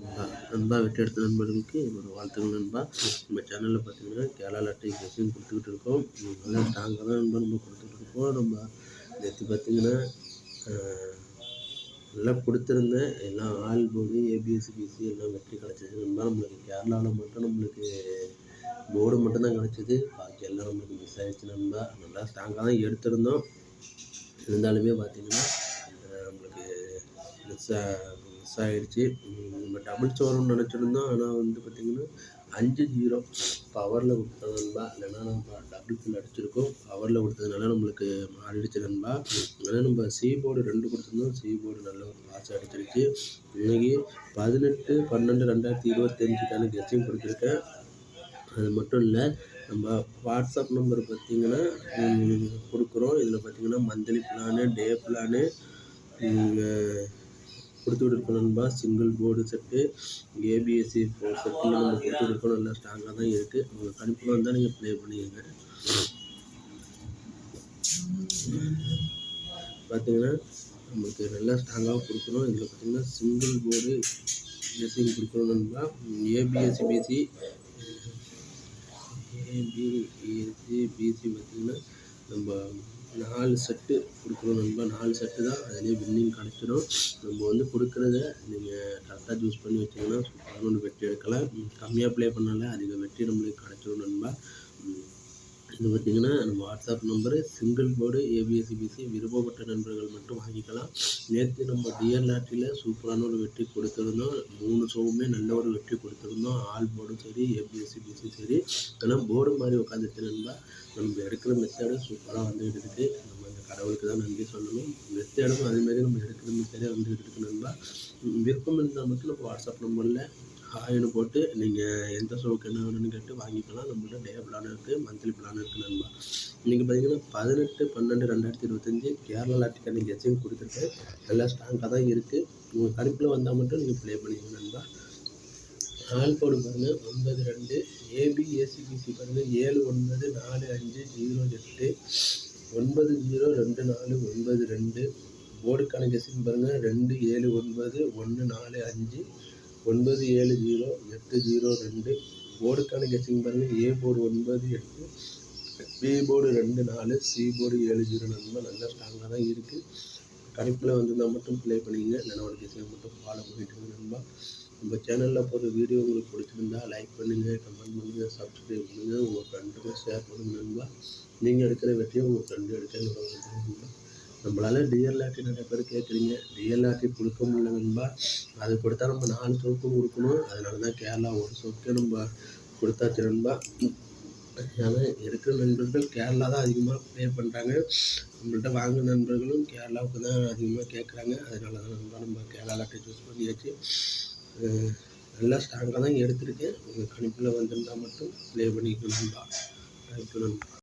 நண்பா நண்பா வெற்றி எடுத்த நண்பர்களுக்கு என்னோடய வாழ்த்துக்கள் நண்பா. நம்ம சேனலில் பார்த்தீங்கன்னா கேரளா லட்டை கெஸிங் கொடுத்துக்கிட்டு இருக்கோம். நல்லா ஸ்ட்ராங்காக தான் நண்பா நம்ம கொடுத்துட்டு இருக்கோம். நம்ம நேற்று பார்த்தீங்கன்னா நல்லா கொடுத்துருந்தேன். எல்லாம் ஆல் போர்டு ஏபிஎஸ்சி பிசி எல்லாம் வெற்றி கிடச்சிது நண்பா. நம்மளுக்கு கேரளாவில் மட்டும் நம்மளுக்கு போர்டு மட்டும்தான் கிடச்சிது. பாக்கி எல்லாம் நம்மளுக்கு மிஸ் ஆகிடுச்சு நண்பா. நல்லா ஸ்ட்ராங்காக தான் எடுத்திருந்தோம். இருந்தாலுமே பார்த்தீங்கன்னா நம்மளுக்கு மிஸ் மிஸ் ஆகிடுச்சு நம்ம டபுள் வரும்னு நினச்சிருந்தோம். ஆனால் வந்து பார்த்திங்கன்னா அஞ்சு ஜீரோ பவரில் கொடுத்தது நண்பா. இல்லைன்னா நம்ம டபுள்ஸில் அடிச்சிருக்கோம். பவரில் கொடுத்ததுனால நம்மளுக்கு மாறிடுச்சு நண்பா. அதனால் நம்ம சி போர்டு ரெண்டு கொடுத்துருந்தோம். சி போர்டு நல்ல ஒரு பாஸ் அடிச்சிருச்சு. இன்றைக்கி பதினெட்டு பன்னெண்டு ரெண்டாயிரத்தி இருபத்தஞ்சுக்கான கெஸ்டிங் கொடுத்துருக்கேன். அது மட்டும் இல்லை நம்ம வாட்ஸ்அப் நம்பர் பார்த்திங்கன்னா கொடுக்குறோம். இதில் பார்த்திங்கன்னா மந்த்லி பிளானு டே பிளானு கொடுத்து இருக்கோம் நண்பா single board set ABSC four set நம்ம கொடுத்துட்டு இருக்கோம் நல்லா ஸ்ட்ராங்காக தான் இருக்குது அவங்க கணிப்பில் வந்தால் நீங்கள் ப்ளே பண்ணிக்கோங்க. பார்த்தீங்கன்னா நமக்கு நல்லா ஸ்ட்ராங்காக கொடுக்குறோம் இதில் பார்த்தீங்கன்னா சிங்கிள் போர்டு ஏசிங் கொடுக்குறோம் நண்பா ஏபிஎஸ்சி பிசி ஏபிஎஸ்சி பிசி பார்த்திங்கன்னா நம்ம நாலு செட்டு கொடுக்குறோம் நண்பா நாலு செட்டு தான் அதிலே வின்னிங் கிடச்சிடும் நம்ம வந்து கொடுக்குறத நீங்கள் கரெக்டாக சூஸ் பண்ணி வச்சிங்கன்னா சூப்பரான ஒன்று வெற்றி எடுக்கலாம். கம்மியாக ப்ளே பண்ணாலே அதிக வெற்றி நம்மளுக்கு கிடச்சிடும் நண்பா. இது பார்த்திங்கன்னா நம்ம வாட்ஸ்அப் நம்பரு சிங்கிள் போர்டு ஏபிஎஸ்சிபிசி விருப்பப்பட்ட நண்பர்கள் மட்டும் வாங்கிக்கலாம். நேற்று நம்ம டிஎல் லாட்டரியில் சூப்பரான ஒரு வெற்றி கொடுத்துருந்தோம். மூணு ஷோவுமே நல்ல ஒரு வெற்றி கொடுத்துருந்தோம். ஆல் போர்டும் சரி ஏபிஎஸ்சிபிசி சரி. ஆனால் போர்டு மாதிரி உட்காந்துச்சு நண்பா நம்ம எடுக்கிற மெத்தேடும் சூப்பராக வந்துகிட்டு இருக்குது நம்ம அந்த கடவுளுக்கு தான் நன்றி சொல்லணும். மெத்தேடும் அதேமாதிரி நம்ம எடுக்கிற மெத்தேடே வந்துகிட்டு இருக்கு நண்பா. விருப்பம் இருந்தால் மட்டும் நம்ம வாட்ஸ்அப் நம்பரில் ஹாய்னு போட்டு நீங்கள் எந்த ஷோக்கு என்ன வேணும்னு கேட்டு வாங்கிக்கலாம். நம்மள்ட்ட டே பிளான் இருக்குது மந்த்லி பிளான் இருக்குது நண்பா. இன்றைக்கி பார்த்தீங்கன்னா பதினெட்டு பன்னெண்டு ரெண்டாயிரத்தி இருபத்தஞ்சி கேரளா லாட்டிக்கான கெஸ்ஸிங் கொடுத்துட்டு நல்லா ஸ்ட்ராங்காக தான் இருக்குது உங்கள் கணிப்பில் வந்தால் மட்டும் நீங்கள் ப்ளே பண்ணிக்கணும் நண்பா. ஆல் கோடு பாருங்கள் ஒன்பது ரெண்டு ஏபி பாருங்கள் ஏழு ஒன்பது நாலு அஞ்சு ஜீரோ எட்டு ஒன்பது ஜீரோ ரெண்டு நாலு ஒன்பது ரெண்டு. போர்டுக்கான கெஸ்ஸிங் பாருங்கள் ரெண்டு ஏழு ஒன்பது ஒன்று நாலு அஞ்சு ஒன்பது ஏழு ஜீரோ எட்டு ஜீரோ ரெண்டு. போர்டுக்கான கெஸ்ஸிங் பாருங்கள் ஏ போர்டு ஒன்பது எட்டு பி போர்டு ரெண்டு நாலு சி போர்டு ஏழு ஜீரோ நண்பா நல்லா ஸ்ட்ராங்காக தான் இருக்குது கணிப்பில் வந்திருந்தால் மட்டும் ப்ளே பண்ணிங்க. இல்லைனா ஒரு மட்டும் ஃபாலோ பண்ணிட்டு நண்பா. நம்ம சேனலில் போகிற வீடியோ உங்களுக்கு பிடிச்சிருந்தா லைக் பண்ணுங்கள் கமெண்ட் பண்ணுங்கள் சப்ஸ்கிரைப் பண்ணுங்கள் உங்கள் ஃப்ரெண்டுக்கு ஷேர் பண்ணுங்கள் நண்பா. நீங்கள் எடுக்கிற வெற்றியை உங்கள் ஃப்ரெண்டு எடுக்க நண்பா. நம்மளால் டிஎல் லாட்டி நிறைய பேர் கேட்குறீங்க டிஎல் லாட்டி கொடுக்க முடியல நண்பா. அது கொடுத்தா நம்ம நாலு சோப்பு கொடுக்கணும். அதனால தான் கேரளா ஒரு சோப்பே நம்ம கொடுத்தாச்சு நண்பா. ஏன்னா இருக்கிற நண்பர்கள் கேரளா தான் அதிகமாக ப்ளே பண்ணுறாங்க நம்மள்கிட்ட வாங்க நண்பர்களும் கேரளாவுக்கு தான் அதிகமாக கேட்குறாங்க அதனால தான் நண்பா நம்ம கேரளா லாட்டி சூஸ் பண்ணியாச்சு. நல்லா ஸ்ட்ராங்காக தான் எடுத்திருக்கேன் உங்கள் கணிப்பில் வந்திருந்தால் மட்டும் ப்ளே பண்ணிக்கணும் நண்பா. தேங்க்யூ நண்பா.